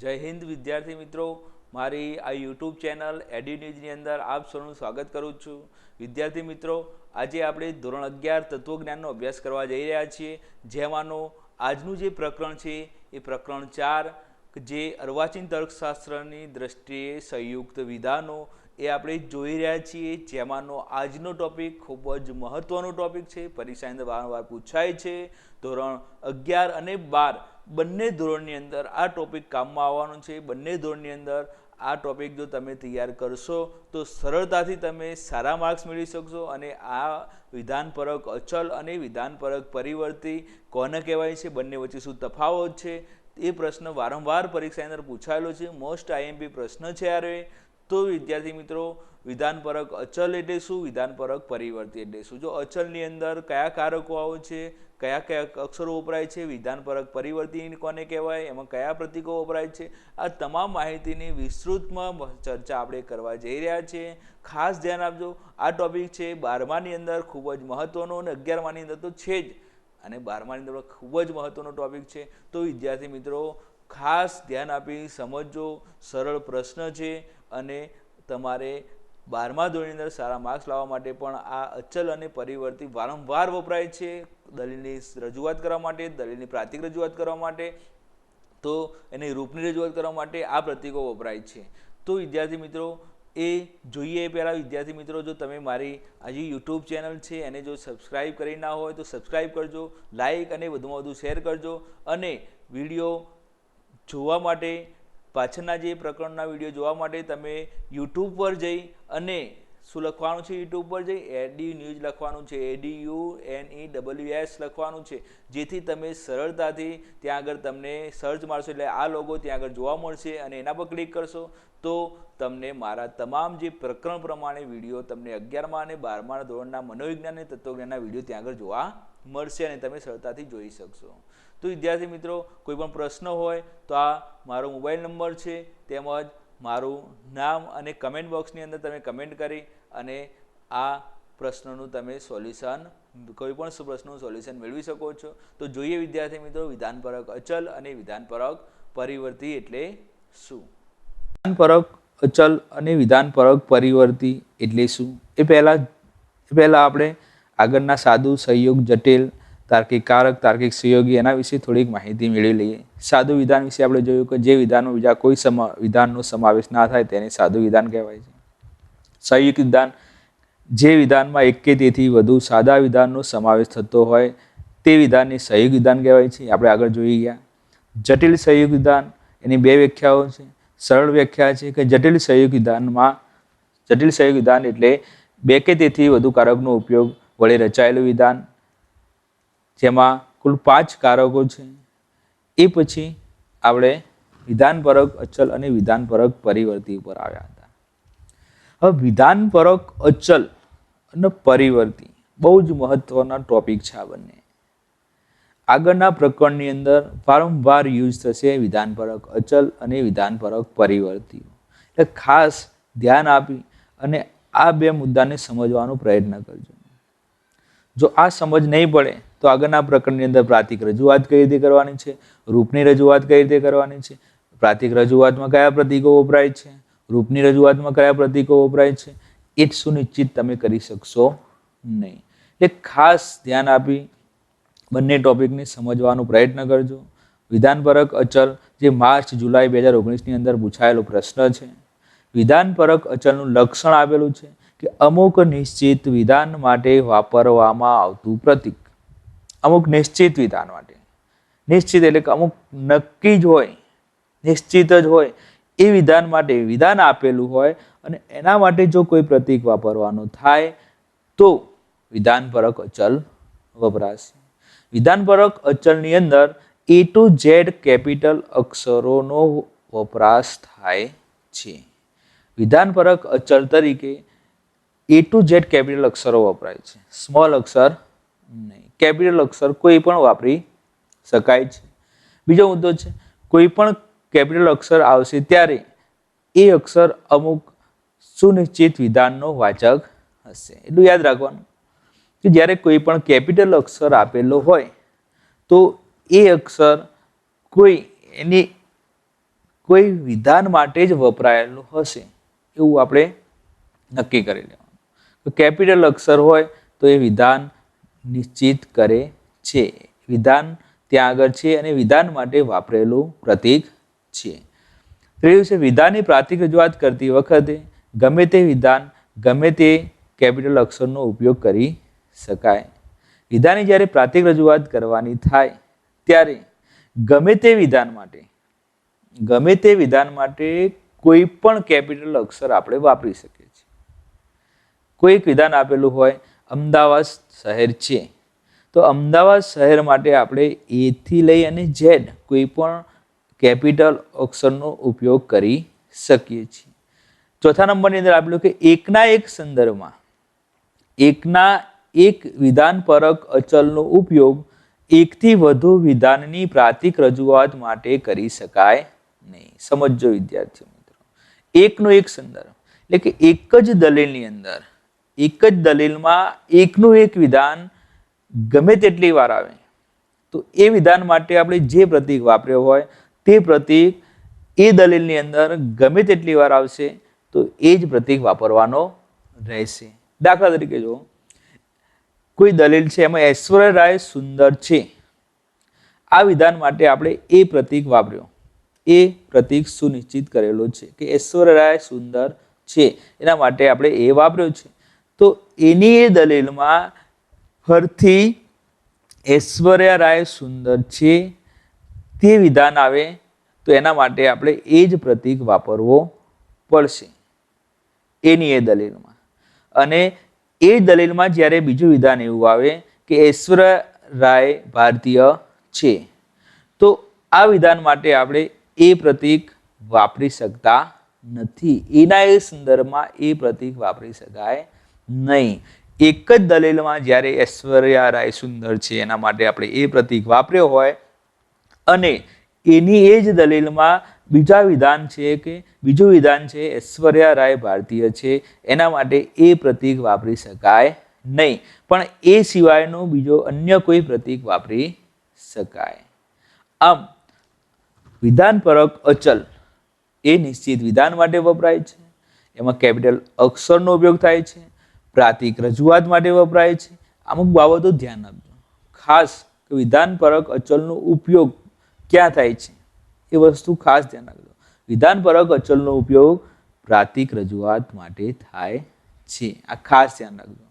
જય હિન્દ વિદ્યાર્થી મિત્રો. મારી આ યુટ્યુબ ચેનલ એડી ન્યૂઝની અંદર આપ સૌનું સ્વાગત કરું છું. વિદ્યાર્થી મિત્રો, આજે આપણે ધોરણ અગિયાર તત્વજ્ઞાનનો અભ્યાસ કરવા જઈ રહ્યા છીએ. જેમાંનો આજનું જે પ્રકરણ છે, એ પ્રકરણ ચાર, જે અર્વાચીન તર્કશાસ્ત્રની દ્રષ્ટિએ સંયુક્ત વિધાનો એ આપણે જોઈ રહ્યા છીએ. જેમાંનો આજનો ટોપિક ખૂબ જ મહત્વનો ટોપિક છે. પરીક્ષાની અંદર વારંવાર પૂછાય છે. ધોરણ અગિયાર અને બાર બંને ધોરણની અંદર આ ટોપિક કામમાં આવવાનો છે. બંને ધોરણની અંદર આ ટોપિક જો તમે તૈયાર કરશો, તો સરળતાથી તમે સારા માર્ક્સ મેળવી શકશો અને આ વિધાનપરક અચલ અને વિધાનપરક પરિવર્તી કોને કહેવાય છે? બંને વચ્ચે શું તફાવત છે? એ પ્રશ્ન વારંવાર પરીક્ષાની અંદર પૂછાયેલો છે. મોસ્ટ આઈએમપી પ્રશ્ન છે યારે તો વિદ્યાર્થી મિત્રો, વિધાનપરક અચલ એટલે શું? વિધાનપરક પરિવર્તી એટલે શું? જો અચલની અંદર કયા કારકો આવે છે, કયા કયા અક્ષરો વપરાય છે, વિધાનપરક પરિવર્તી કોને કહેવાય? એમાં કયા પ્રતીકો વપરાય છે? આ તમામ માહિતીની વિસ્તૃતમાં ચર્ચા આપણે કરવા જઈ રહ્યા છીએ ખાસ ધ્યાન આપજો, આ ટોપિક છે બારમાની અંદર ખૂબ જ મહત્વનો અને અગિયારમાની અંદર તો છે જ. અને બારમાની અંદર ખૂબ જ મહત્વનો ટોપિક છે. તો વિદ્યાર્થી મિત્રો, ખાસ ધ્યાન આપી સમજજો. સરળ પ્રશ્ન છે. અને તમારે બારમા ધોરણની અંદર સારા માર્ક્સ લાવવા માટે પણ આ અચલ અને પરિવર્તી વારંવાર વપરાય છે. દલીલની રજૂઆત કરવા માટે, દલીલની પ્રાતિક રજૂઆત કરવા માટે, તો એની રૂપની રજૂઆત કરવા માટે આ પ્રતીકો વપરાય છે. તો વિદ્યાર્થી મિત્રો, એ જોઈએ પહેલાં વિદ્યાર્થી મિત્રો, જો તમે મારી આજે યુટ્યુબ ચેનલ છે, એને જો સબસ્ક્રાઈબ કરી ના હોય તો સબસ્ક્રાઈબ કરજો લાઈક અને વધુમાં વધુ શેર કરજો અને વીડિયો જોવા માટે પાછળના જે પ્રકરણના વીડિયો જોવા માટે તમે યુટ્યુબ પર જઈ અને શું લખવાનું છે યુટ્યુબ પર જઈ? એડી ન્યૂઝ લખવાનું છે. AD U N E W S લખવાનું છે. જેથી તમે સરળતાથી ત્યાં આગળ તમને સર્ચ મારશો એટલે આ લોગો ત્યાં આગળ જોવા મળશે અને એના પર ક્લિક કરશો તો તમને મારા તમામ જે પ્રકરણ પ્રમાણે વીડિયો તમને અગિયારમાં અને બારમા ધોરણના મનોવિજ્ઞાન અને તત્વજ્ઞાનના વીડિયો ત્યાં આગળ જોવા મળશે અને તમે સરળતાથી જોઈ શકશો. તો વિદ્યાર્થી મિત્રો, કોઈ પણ પ્રશ્ન હોય તો આ મારો મોબાઈલ નંબર છે. તેમજ મારું નામ અને કમેન્ટ બોક્સની અંદર તમે કમેન્ટ કરી અને આ પ્રશ્નનું તમે સોલ્યુશન કોઈ પણ પ્રશ્નનું સોલ્યુશન મેળવી શકો છો. તો જોઈએ વિદ્યાર્થી મિત્રો, વિધાનપરક અચલ અને વિધાનપરક પરિવર્તી એટલે શું? વિધાનપરક અચલ અને વિધાનપરક પરિવર્તી એટલે શું? એ પહેલાં પહેલાં આપણે આગળના સાદું સંયોગ જટિલ તાર્કિક કારક, તાર્કિક સુયોગી, એના વિશે થોડીક માહિતી મેળવી લઈએ. સાધુ વિધાન વિશે આપણે જોયું કે જે વિધાનનો બીજા કોઈ સમા, વિધાનનો સમાવેશ ના થાય તેને સાધુ વિધાન કહેવાય છે. સંયુક્ત વિધાન, જે વિધાનમાં એક કે તેથી વધુ સાદા વિધાનનો સમાવેશ થતો હોય, તે વિધાનને સંયુક્ત વિધાન કહેવાય છે. આપણે આગળ જોઈ ગયા. જટિલ સંયુક્ત વિધાન, એની બે વ્યાખ્યાઓ છે. સરળ વ્યાખ્યા છે કે જટિલ સંયુક્ત વિધાનમાં, જટિલ સંયુક્ત વિધાન એટલે બે કે તેથી વધુ કારકનો ઉપયોગ વડે રચાયેલું વિધાન જેમાં કુલ પાંચ કારકો છે. એ પછી આપણે વિધાનપરક, અચલ અને વિધાનપરક પરિવર્તી ઉપર આવ્યા હતા. હવે વિધાનપરક, અચલ અને પરિવર્તી બહુ જ મહત્વના ટોપિક છે આ બંને. આગળના પ્રકરણની અંદર વારંવાર યુઝ થશે વિધાનપરક, અચલ અને વિધાનપરક પરિવર્તી એટલે ખાસ ધ્યાન આપી અને આ બે મુદ્દાને સમજવાનો પ્રયત્ન કરજો. જો આ સમજ નહીં પડે, તો આગળના પ્રકરણની અંદર પ્રાતિક રજૂઆત કઈ રીતે કરવાની છે? રૂપની રજૂઆત કઈ રીતે કરવાની છે? પ્રાતિક રજૂઆતમાં કયા પ્રતીકો વપરાય છે? રૂપની રજૂઆતમાં કયા પ્રતીકો વપરાય છે? એ જ સુનિશ્ચિત તમે કરી શકશો નહીં. એટલે ખાસ ધ્યાન આપી બંને ટોપિકને સમજવાનો પ્રયત્ન કરજો. વિધાનપરક અચલ, જે માર્ચ, જુલાઈ બે હજાર ઓગણીસની અંદર પૂછાયેલો પ્રશ્ન છે. વિધાનપરક અચલનું લક્ષણ આપેલું છે. કે અમુક નિશ્ચિત વિધાન માટે વાપરવામાં આવતું પ્રતીક. અમુક નિશ્ચિત વિધાન માટે. નિશ્ચિત એટલે કે અમુક નક્કી જ હોય, નિશ્ચિત જ હોય, એ વિધાન માટે વિધાન આપેલું હોય અને એના માટે જો કોઈ પ્રતીક વાપરવાનું થાય તો વિધાનપરક અચલ વપરાશે. વિધાનપરક અચલની અંદર એ ટુ ઝેડ કેપિટલ અક્ષરોનો વપરાશ થાય છે. વિધાનપરક અચલ તરીકે એ ટુ ઝેડ કેપિટલ અક્ષરો વપરાય છે. સ્મોલ અક્ષર નહીં. કેપિટલ અક્ષર કોઈ પણ વાપરી શકાય છે. બીજો મુદ્દો છે, કોઈ પણ કેપિટલ અક્ષર આવશે ત્યારે એ અક્ષર અમુક સુનિશ્ચિત વિધાનનો વાચક હશે. એટલું યાદ રાખવાનું કે જ્યારે કોઈ પણ કેપિટલ અક્ષર આપેલો હોય, તો એ અક્ષર કોઈ એની કોઈ વિધાન માટે જ વપરાયેલું હશે. એવું આપણે નક્કી કરી લેવાનું. કેપિટલ અક્ષર હોય તો એ વિધાન નિશ્ચિત કરે છે. વિધાન ત્યાં આગળ છે અને વિધાન માટે વાપરેલું પ્રતીક છે. ત્રીજું છે, વિધાનની પ્રાતિક રજૂઆત કરતી વખતે ગમે તે વિધાન, ગમે તે કેપિટલ અક્ષરનો ઉપયોગ કરી શકાય. વિધાનની જ્યારે પ્રાતિક રજૂઆત કરવાની થાય ત્યારે ગમે તે વિધાન માટે, ગમે તે વિધાન માટે કોઈ પણ કેપિટલ અક્ષર આપણે વાપરી શકીએ છીએ. કોઈ એક વિધાન આપેલું હોય, અમદાવાદ શહેર છે. તો અમદાવાદ શહેર માટે આપણે એથી લઈ અને ઝેડ કોઈ પણ કેપિટલ અક્ષરનો ઉપયોગ કરી શકીએ છીએ. ચોથા નંબરની અંદર આપેલું કે એકના એક સંદર્ભમાં, એકના એક વિધાનપરક અચલનો ઉપયોગ એકથી વધુ વિધાનની પ્રાતિક રજૂઆત માટે કરી શકાય નહીં. સમજો વિદ્યાર્થીઓ મિત્રો. એકનો એક સંદર્ભ, એટલે કે એક જ દલીલની અંદર એક જ દલીલમાં એકનું એક વિધાન ગમે તેટલી વાર આવે. તો એ વિધાન માટે આપણે જે પ્રતીક વાપર્યો હોય તે પ્રતીક એ દલીલની અંદર ગમે તેટલી વાર આવશે તો એ જ પ્રતીક વાપરવાનો રહેશે. દાખલા તરીકે જો કોઈ દલીલ છે એમાં ઐશ્વર્ય રાય સુંદર છે. આ વિધાન માટે આપણે એ પ્રતીક વાપર્યો. એ પ્રતીક સુનિશ્ચિત કરેલો છે કે ઐશ્વર્ય રાય સુંદર છે. એના માટે આપણે એ વાપર્યો છે. તો એની એ દલીલમાં ફરથી ઐશ્વર્યા રાય સુંદર છે તે વિધાન આવે તો એના માટે આપણે એ જ પ્રતીક વાપરવો પડશે એની એ દલીલમાં. અને એ દલીલમાં જ્યારે બીજું વિધાન એવું આવે કે ઐશ્વર્ય રાય ભારતીય છે, તો આ વિધાન માટે આપણે એ પ્રતીક વાપરી શકતા નથી. એના એ સંદર્ભમાં એ પ્રતીક વાપરી શકાય નહીં. એક જ દલીલમાં જ્યારે ઐશ્વર્યા રાય સુંદર છે, એના માટે આપણે એ પ્રતીક વાપર્યો હોય. અને એની એ જ દલીલમાં બીજા વિધાન છે કે, બીજું વિધાન છે ઐશ્વર્યા રાય ભારતીય છે, એના માટે એ પ્રતીક વાપરી શકાય નહીં. પણ એ સિવાયનો બીજો અન્ય કોઈ પ્રતીક વાપરી શકાય. આમ વિધાનપરક અચલ એ નિશ્ચિત વિધાન માટે વપરાય છે. એમાં કેપિટલ અક્ષરનો ઉપયોગ થાય છે. પ્રાતિક રજૂઆત માટે વપરાય છે. અમુક બાબતો ધ્યાન આપજો. ખાસ વિધાનપરક અચલનો ઉપયોગ ક્યાં થાય છે? એ વસ્તુ ખાસ ધ્યાન રાખજો. વિધાનપરક અચલનો ઉપયોગ પ્રાતિક રજૂઆત માટે થાય છે. આ ખાસ ધ્યાન રાખજો.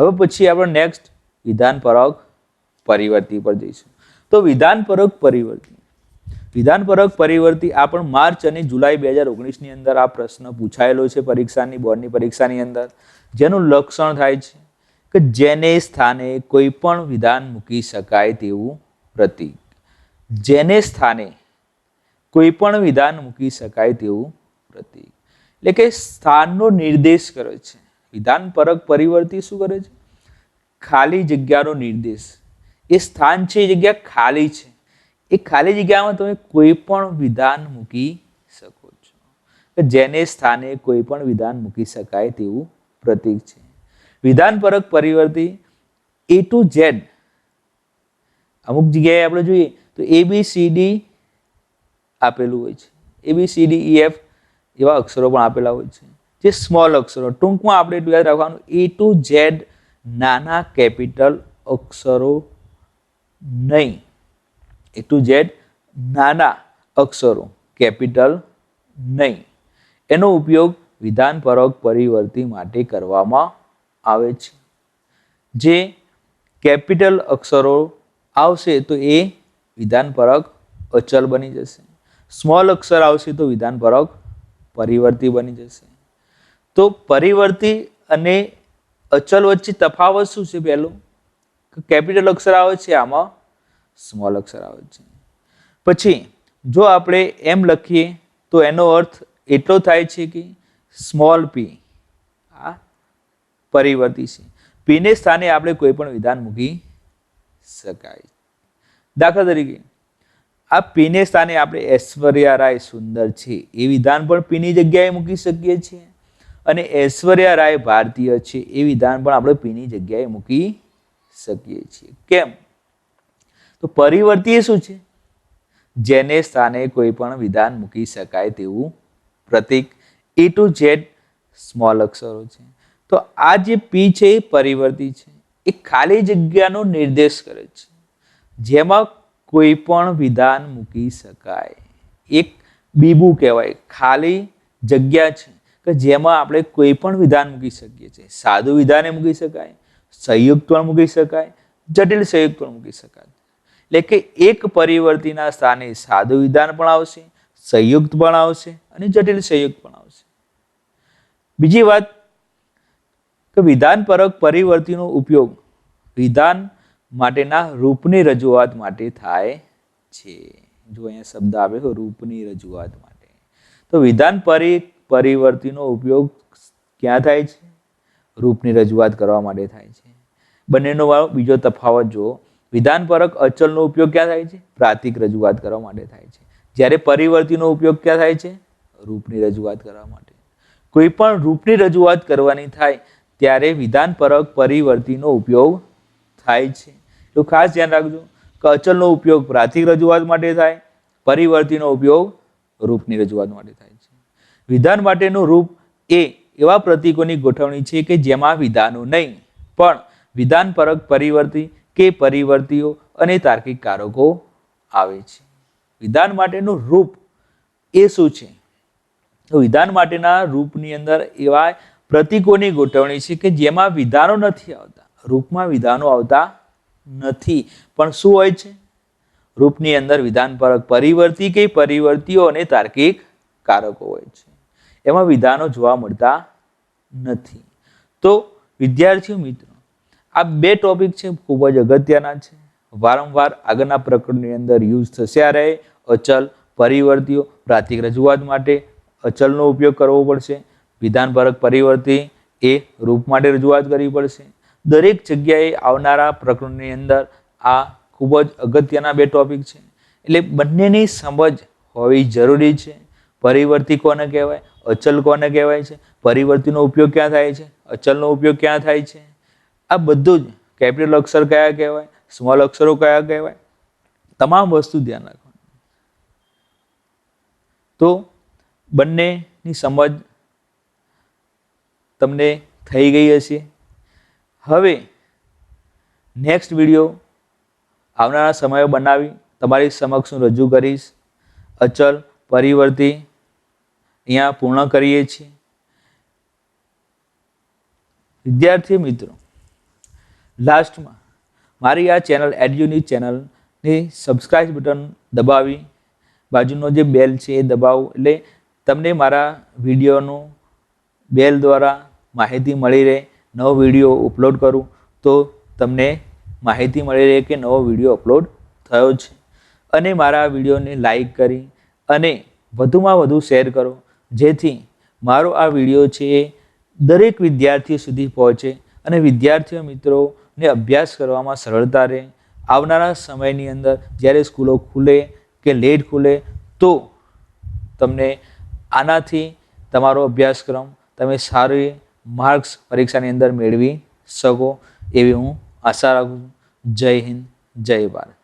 હવે પછી આપણે નેક્સ્ટ વિધાનપરક પરિવર્તી પર જઈશું. તો વિધાનપરક પરિવર્તી વિધાનપરક પરિવર્તી આ પણ માર્ચ અને જુલાઈ બે હજાર ઓગણીસની અંદર આ પ્રશ્ન પૂછાયેલો છે પરીક્ષાની, બોર્ડની પરીક્ષાની અંદર. જેનું લક્ષણ થાય છે કે જેને સ્થાને કોઈ પણ વિધાન મૂકી શકાય તેવું પ્રતીક. જેને સ્થાને કોઈ પણ વિધાન મૂકી શકાય તેવું પ્રતીક. એટલે કે સ્થાનનો નિર્દેશ કરે છે. વિધાનપરક પરિવર્તી શું કરે છે? ખાલી જગ્યાનો નિર્દેશ. એ સ્થાન છે એ જગ્યા ખાલી છે. એ ખાલી જગ્યામાં તમે કોઈ પણ વિધાન મૂકી શકો છો. જેને સ્થાને કોઈ પણ વિધાન મૂકી શકાય તેવું પ્રતીક છે. વિધાનપરક પરિવર્તી એ ટુ ઝેડ અમુક જગ્યાએ આપણે જોઈએ તો એ બી સી ડી આપેલું હોય છે. A B C D E F એવા અક્ષરો પણ આપેલા હોય છે. જે સ્મોલ અક્ષરો, ટૂંકમાં આપણે એટલું યાદ રાખવાનું એ ટુ ઝેડ નાના કેપિટલ અક્ષરો નહીં. એ ટુ ઝેડ નાના અક્ષરો, કેપિટલ નહીં. એનો ઉપયોગ વિધાનપરક પરિવર્તી માટે કરવામાં આવે છે. જે કેપિટલ અક્ષરો આવશે તો એ વિધાનપરક અચલ બની જશે. સ્મોલ અક્ષર આવશે તો વિધાનપરક પરિવર્તી બની જશે. તો પરિવર્તી અને અચલ વચ્ચે તફાવત શું છે પહેલું? કેપિટલ અક્ષર આવે છે આમાં સ્મોલ અક્ષર આવે છે. પછી, જો આપણે એમ લખીએ, તો એનો અર્થ એટલો થાય છે કે સ્મોલ પી આ પરિવર્તી છે. પીને સ્થાને આપણે કોઈ પણ વિધાન મૂકી શકાય. દાખલા તરીકે, આ પીને સ્થાને આપણે ઐશ્વર્યા રાય સુંદર છે. એ વિધાન પણ પીની જગ્યાએ મૂકી શકીએ છીએ. અને ઐશ્વર્યા રાય ભારતીય છે. એ વિધાન પણ આપણે પીની જગ્યાએ મૂકી શકીએ છીએ. કેમ? તો પરિવર્તી શું છે? જેને સ્થાને કોઈ પણ વિધાન મૂકી શકાય તેવું પ્રતીક એ ટુ ઝેડ સ્મોલ અક્ષરો છે. તો આ જે પી છે એ પરિવર્તી છે. એ ખાલી જગ્યાનો નિર્દેશ કરે છે. જેમાં કોઈ પણ વિધાન મૂકી શકાય. એક બીબું કહેવાય. ખાલી જગ્યા છે. કે જેમાં આપણે કોઈ પણ વિધાન મૂકી શકીએ છીએ. સાદું વિધાને મૂકી શકાય. સંયુક્ત પણ મૂકી શકાય. જટિલ સંયુક્ત પણ મૂકી શકાય. એટલે કે એક પરિવર્તીના સ્થાને સાદું વિધાન પણ આવશે, સંયુક્ત પણ આવશે અને જટિલ સંયુક્ત પણ આવશે. બીજી વાત કે વિધાનપરક પરિવર્તીનો ઉપયોગ વિધાન માટેના રૂપની રજૂઆત માટે થાય છે. જો અહીંયા શબ્દ આવે તો રૂપની રજૂઆત માટે. તો વિધાન પરિ પરિવર્તીનો ઉપયોગ ક્યાં થાય છે? રૂપની રજૂઆત કરવા માટે થાય છે. બંનેનો બીજો તફાવત જુઓ. વિધાનપરક અચલનો ઉપયોગ ક્યાં થાય છે? પ્રાતિક રજૂઆત કરવા માટે થાય છે. જ્યારે પરિવર્તીનો ઉપયોગ ક્યાં થાય છે? રૂપની રજૂઆત કરવા માટે. કોઈ પણ રૂપની રજૂઆત કરવાની થાય ત્યારે વિધાનપરક પરિવર્તીનો ઉપયોગ થાય છે. તો ખાસ ધ્યાન રાખજો કે અચલનો ઉપયોગ પ્રાથિક રજૂઆત માટે થાય, પરિવર્તીનો ઉપયોગ રૂપની રજૂઆત માટે થાય છે. વિધાન માટેનું રૂપ એ એવા પ્રતીકોની ગોઠવણી છે કે જેમાં વિધાનો નહીં, પણ વિધાનપરક પરિવર્તી કે પરિવર્તીઓ અને તાર્કિક કારકો આવે છે. વિધાન માટેનું રૂપ એ શું છે? તો વિધાન માટેના રૂપની અંદર એવા પ્રતીકોની ગોઠવણી છે કે જેમાં વિધાનો નથી આવતા. રૂપમાં વિધાનો આવતા નથી. પણ શું હોય છે? રૂપની અંદર વિધાન પરક પરિવર્તી કે પરિવર્તીઓ અને તાર્કિક કારકો હોય છે. એમાં વિધાનો જોવા મળતા નથી. તો વિદ્યાર્થીઓ મિત્રો આ બે ટોપિક છે, ખૂબ જ અગત્યના છે. વારંવાર આગળના પ્રકરણની અંદર યુઝ થશે આ રહે અચલ પરિવર્તીઓ, પ્રાથમિક રજૂઆત માટે અચલનો ઉપયોગ કરવો પડશે. વિધાનપરક પરિવર્તી એ રૂપ માટે રજૂઆત કરવી પડશે. દરેક જગ્યાએ આવનારા પ્રકરણની અંદર આ ખૂબ જ અગત્યના બે ટોપિક છે. એટલે બંનેની સમજ હોવી જરૂરી છે. પરિવર્તી કોને કહેવાય? અચલ કોને કહેવાય છે? પરિવર્તીનો ઉપયોગ ક્યાં થાય છે? અચલનો ઉપયોગ ક્યાં થાય છે? આ બધું જ. કેપિટલ અક્ષર કયા કહેવાય? સ્મોલ અક્ષરો કયા કહેવાય? તમામ વસ્તુ ધ્યાન રાખવાનું. તો બંનેની સમજ તમને થઈ ગઈ હશે. હવે નેક્સ્ટ વીડિયો આવનારા સમયો બનાવી તમારી સમક્ષ હું રજૂ કરીશ. અચલ પરિવર્તી અહીંયા પૂર્ણ કરીએ છીએ. વિદ્યાર્થી મિત્રો લાસ્ટમાં મારી આ ચેનલ એડ્યુની ચેનલની સબસ્ક્રાઇબ બટન દબાવી. બાજુનો જે બેલ છે એ દબાવો. એટલે તમને મારા વિડીયોનું બેલ દ્વારા માહિતી મળી રહે, નવો વીડિયો અપલોડ કરું, તો તમને માહિતી મળી રહે કે નવો વીડિયો અપલોડ થયો છે. અને મારા વિડીયોને લાઈક કરી અને વધુમાં વધુ શેર કરો, જેથી મારો આ વીડિયો છે એ દરેક વિદ્યાર્થીઓ સુધી પહોંચે અને વિદ્યાર્થીઓ મિત્રોને અભ્યાસ કરવામાં સરળતા રહે. આવનારા સમયની અંદર જ્યારે સ્કૂલો ખુલે કે લેટ ખુલે, તો તમને આનાથી તમારો અભ્યાસક્રમ તમે સારી માર્ક્સ પરીક્ષાની અંદર મેળવી શકો એવી હું આશા રાખું છું. જય હિન્દ, જય ભારત.